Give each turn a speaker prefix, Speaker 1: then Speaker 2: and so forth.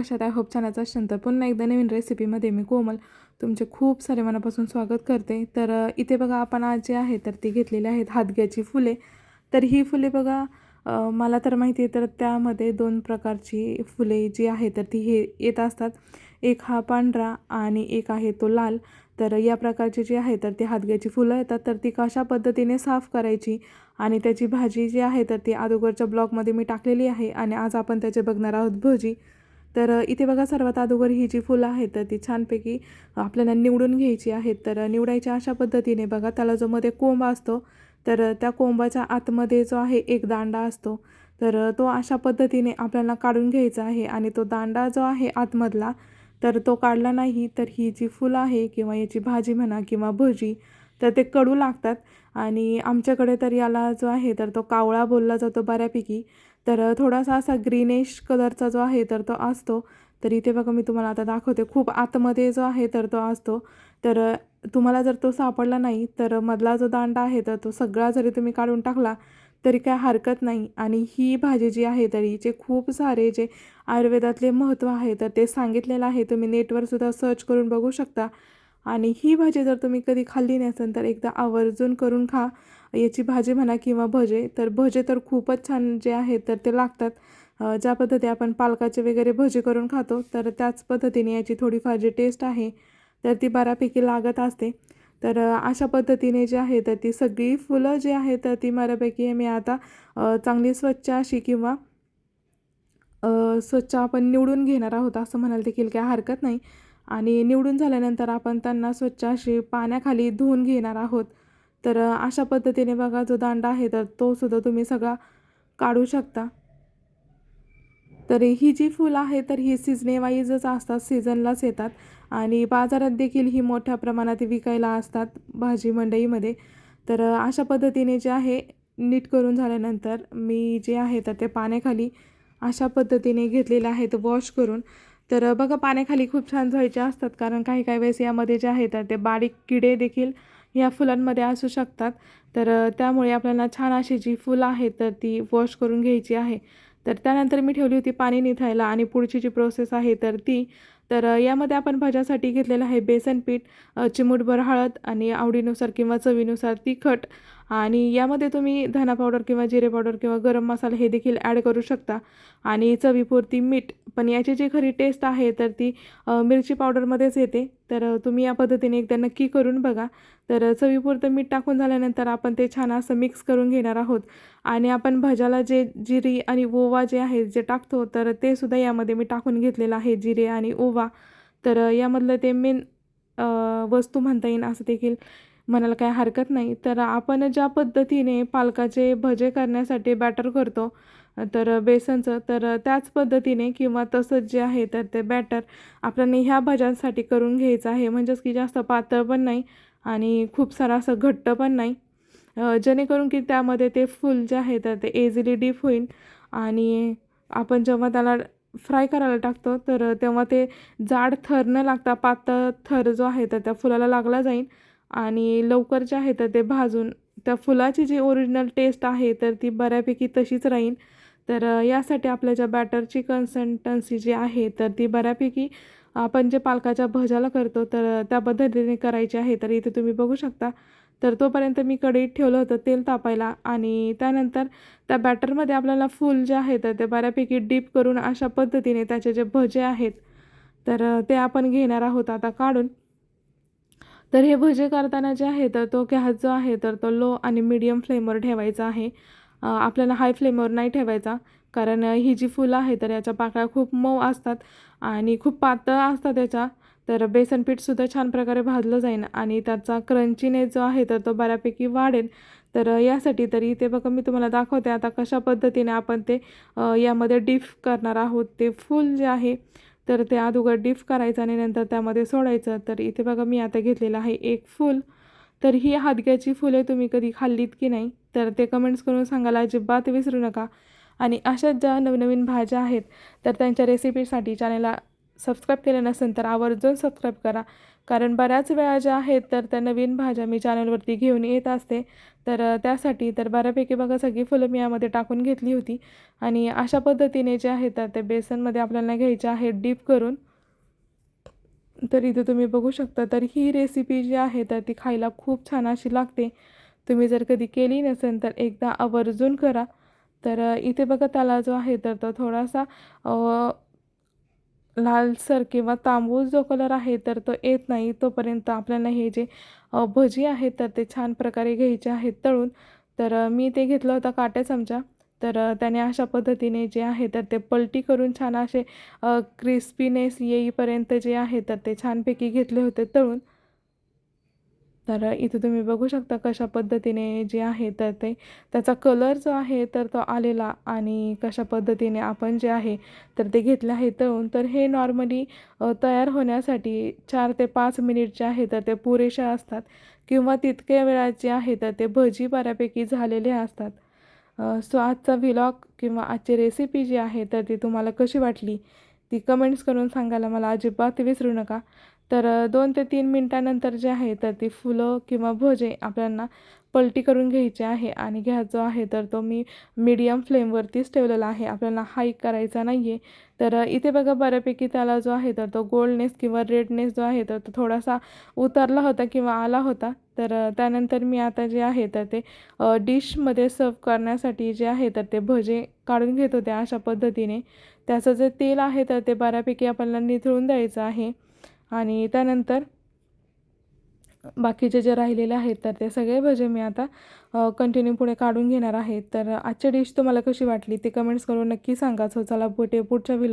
Speaker 1: कशात आहे होप छानच असेल तर पुन्हा एकदा नवीन रेसिपीमध्ये मी कोमल तुमचे खूप सारे मनापासून स्वागत करते. तर इथे बघा आपण आज जे आहे तर ती घेतलेली आहेत हातग्याची फुले. तर ही फुले बघा मला तर माहिती आहे तर त्यामध्ये दोन प्रकारची फुले जी आहे तर ती हे येत असतात. एक हा पांढरा आणि एक आहे तो लाल. तर या प्रकारची जी आहे तर ती हातग्याची फुलं येतात. तर ती कशा पद्धतीने साफ करायची आणि त्याची भाजी जी आहे तर ती अगोदरच्या ब्लॉगमध्ये मी टाकलेली आहे आणि आज आपण त्याचे बघणार आहोत भजी. तर इथे बघा सर्वात अगोदर ही जी फुलं आहेत तर ती छानपैकी आपल्याला निवडून घ्यायची आहेत. तर निवडायची अशा पद्धतीने बघा त्याला जो मध्ये कोंब असतो तर त्या कोंबाच्या आतमध्ये जो आहे एक दांडा असतो. तर तो अशा पद्धतीने आपल्याला काढून घ्यायचा आहे आणि तो दांडा जो आहे आतमधला तर तो काढला नाही तर ही जी फुलं आहे किंवा याची भाजी म्हणा किंवा भजी तर ते कडू लागतात. आणि आमच्याकडे तर याला जो आहे तर तो कावळा बोलला जातो बऱ्यापैकी. तर थोडासा असा ग्रीनिश कलरचा जो आहे तर तो असतो. तर इथे बघा मी तुम्हाला आता दाखवते. खूप आतमध्ये जो आहे तर तो असतो. तर तुम्हाला जर तो सापडला नाही तर मधला जो दांडा आहे तर तो सगळा जरी तुम्ही काढून टाकला तरी काय हरकत नाही. आणि ही भाजी जी आहे तर हिचे खूप सारे जे आयुर्वेदातले महत्त्व आहे तर ते सांगितलेलं आहे. तुम्ही नेटवर सुद्धा सर्च करून बघू शकता. आणि ही भाजी जर तुम्ही कधी खाल्ली नसेल तर एकदा आवर्जून करून खा. याची भाजी म्हणा किंवा भजे तर भजे तर खूपच छान जे आहेत तर ते लागतात. ज्या पद्धती आपण पालकाचे वगैरे भजे करून खातो तर त्याच पद्धतीने याची थोडीफार जी टेस्ट आहे तर ती बऱ्यापैकी लागत असते. तर अशा पद्धतीने जे आहे तर ती सगळी फुलं जी आहेत तर ती बऱ्यापैकी मी आता चांगली स्वच्छ अशी किंवा स्वच्छ आपण निवडून घेणार आहोत असं म्हणायला देखील काही हरकत नाही. आणि निवडून झाल्यानंतर आपण त्यांना स्वच्छ अशी पाण्याखाली धुवून घेणार आहोत. तर अशा पद्धतीने बघा जो दांडा आहे तर तो सुद्धा तुम्ही सगळा काढू शकता. तर ही जी फुलं आहे तर ही सिजनेवाईजच असतात सीझनलाच येतात. आणि बाजारात देखील ही मोठ्या प्रमाणात विकायला असतात भाजी मंडईमध्ये. तर अशा पद्धतीने जे आहे नीट करून झाल्यानंतर मी जे आहे तर ते पाण्याखाली अशा पद्धतीने घेतलेले आहेत वॉश करून. तर बघा पाण्याखाली खूप छान धुवायचे असतात. कारण काही काही वेळेस यामध्ये जे आहे तर ते बारीक किडे देखील या फुलांमध्ये असू शकतात. तर त्यामुळे आपल्याला छान अशी जी फुलं आहेत तर ती वॉश करून घ्यायची आहे. तर त्यानंतर मी ठेवली होती पाणी निथायला आणि पुढची जी प्रोसेस आहे तर ती. तर यामध्ये आपण भाज्यासाठी घेतलेलं आहे बेसन पीठ चिमूटभर हळद आणि आवडीनुसार किंवा चवीनुसार तिखट आणि यामध्ये तुम्ही धना पावडर किंवा जिरे पावडर किंवा गरम मसाला हे देखील ॲड करू शकता. आणि चवीपुरती मीठ पण याची जी खरी टेस्ट आहे तर ती मिरची पावडरमध्येच येते. तर तुम्ही या पद्धतीने एकदा नक्की करून बघा. तर चवीपुरतं मीठ टाकून झाल्यानंतर आपण ते छान असं मिक्स करून घेणार आहोत. आणि आपण भाज्याला जे जिरी आणि ओवा जे आहे जे टाकतो तर ते सुद्धा यामध्ये मी टाकून घेतलेलं आहे जिरे आणि ओवा. तर यामधलं ते मेन वस्तू म्हणता येईल असं देखील. म्हणायला काही हरकत नाही. तर आपण ज्या पद्धतीने पालकाचे भजे करण्यासाठी बॅटर करतो तर बेसनचं तर त्याच पद्धतीने किंवा तसंच जे आहे तर ते बॅटर आपल्याला ह्या भज्यांसाठी करून घ्यायचं आहे. म्हणजेच की जास्त पातळ पण नाही आणि खूप सारं असं घट्ट पण नाही. जेणेकरून की त्यामध्ये ते फुल जे आहे तर ते इझिली डीप होईल आणि आपण जेव्हा त्याला फ्राय करायला टाकतो तर तेव्हा ते जाड थर न लागता पातळ थर जो आहे तर त्या फुलाला लागला जाईल. आणि लवकर जे आहे तर ते भाजून त्या फुलाची जी ओरिजिनल टेस्ट आहे तर ती बऱ्यापैकी तशीच राहील. तर यासाठी आपल्या ज्या बॅटरची कन्सन्टन्सी जी आहे तर ती बऱ्यापैकी आपण जे पालकाच्या भज्याला करतो तर त्या पद्धतीने करायची आहे. तर इथे तुम्ही बघू शकता. तर तोपर्यंत मी कढईत ठेवलं होतं तेल तापायला आणि त्यानंतर त्या बॅटरमध्ये आपल्याला फुल जे आहे तर ते बऱ्यापैकी डीप करून अशा पद्धतीने त्याचे जे भजे आहेत तर ते आपण घेणार आहोत आता काढून. तर हे भजे करताना जे आहे तर तो गॅस जो आहे तर तो लो आणि मिडियम फ्लेमवर ठेवायचा आहे. आपल्याला हाय फ्लेमवर नाही ठेवायचा कारण ही जी फुलं आहे तर याच्या पाकळ्या खूप मऊ असतात आणि खूप पातळ असतात त्याच्या तर बेसन पीठसुद्धा छान प्रकारे भाजलं जाईल आणि त्याचा क्रंचीने जो आहे तर तो बऱ्यापैकी वाढेल. तर यासाठी तरी ते बघा मी तुम्हाला दाखवते आता कशा पद्धतीने आपण ते यामध्ये डीप करणार आहोत ते फूल जे आहे तर ते अगोदर डीप करायचं आणि नंतर त्यामध्ये सोडायचं. तर इथे बघा मी आता घेतलेलं आहे एक फूल. तर ही हादग्याची फुले तुम्ही कधी खाल्लीत की नाही? तर ते कमेंट्स करून सांगायला अजिबात विसरू नका. आणि अशाच ज्या नवनवीन भाज्या आहेत तर त्यांच्या रेसिपीसाठी चॅनलला सबस्क्राईब केलं नसेल तर आवर्जून सबस्क्राईब करा. कारण बऱ्याच वेळा ज्या आहेत तर त्या नवीन भाज्या मी चॅनलवरती घेऊन येत असते. तर त्यासाठी तर बऱ्यापैकी बघा सगळी फुलं मी यामध्ये टाकून घेतली होती. आणि अशा पद्धतीने जे आहेत तर ते बेसनमध्ये आपल्याला घ्यायचे आहेत डीप करून. तर इथे तुम्ही बघू शकता तर ही रेसिपी जी आहे तर ती खायला खूप छान अशी लागते. तुम्ही जर कधी केली नसेल तर एकदा आवर्जून करा. तर इथे बघा त्याला जो आहे तर तो थोडासा लालसर किंवा तांबूस जो कलर आहे तर तो येत नाही. तोपर्यंत आपल्याला हे जे भजी आहेत तर ते छान प्रकारे घ्यायचे आहेत तळून. तर मी ते घेतलं होतं काट्या चमचा. तर त्याने अशा पद्धतीने जे आहे तर ते पलटी करून छान असे क्रिस्पीनेस येईपर्यंत जे आहे तर ते छानपैकी घेतले होते तळून. तर इथे तुम्ही बघू शकता कशा पद्धतीने जे आहे तर ते त्याचा कलर जो आहे तर तो आलेला आणि कशा पद्धतीने आपण जे आहे तर ते घेतले आहे तळून. तर हे नॉर्मली तयार होण्यासाठी चार ते पाच मिनिट जे आहे तर ते पुरेशा असतात किंवा तितक्या वेळात जे आहे तर ते भजी बऱ्यापैकी झालेले असतात. सो आजचा व्हिलॉग किंवा आजची रेसिपी जी आहे तर ती तुम्हाला कशी वाटली ती कमेंट्स करून सांगायला मला अजिबात विसरू नका. तर दोन ते तीन मिनटानंतर जे आहे तर ती फुलं किंवा भजे आपल्याला पलटी करून घ्यायची आहे आणि घ्यायचो आहे तर तो मी मीडियम फ्लेमवरतीच ठेवलेला आहे. आपल्याला हाई करायचा नाही आहे तर इथे बघा बऱ्यापैकी त्याला जो आहे तर तो गोल्डनेस किंवा रेडनेस जो आहे तर तो थोडासा उतरला होता किंवा आला होता. तर त्यानंतर मी आता जे आहे तर ते डिशमध्ये सर्व करण्यासाठी जे आहे तर ते भजे काढून घेत होते अशा पद्धतीने. त्याचं जे तेल आहे तर ते बऱ्यापैकी आपल्याला निथळून द्यायचं आहे. आणि त्यानंतर बाकीचे जे राहिलेले आहेत तर ते सगळे भजे मी आता कंटिन्यू पुढे काढून घेणार आहे. तर आजची डिश तुम्हाला कशी वाटली ते कमेंट्स करून नक्की सांगा. सो चला पुटे पुढच्या व्हिला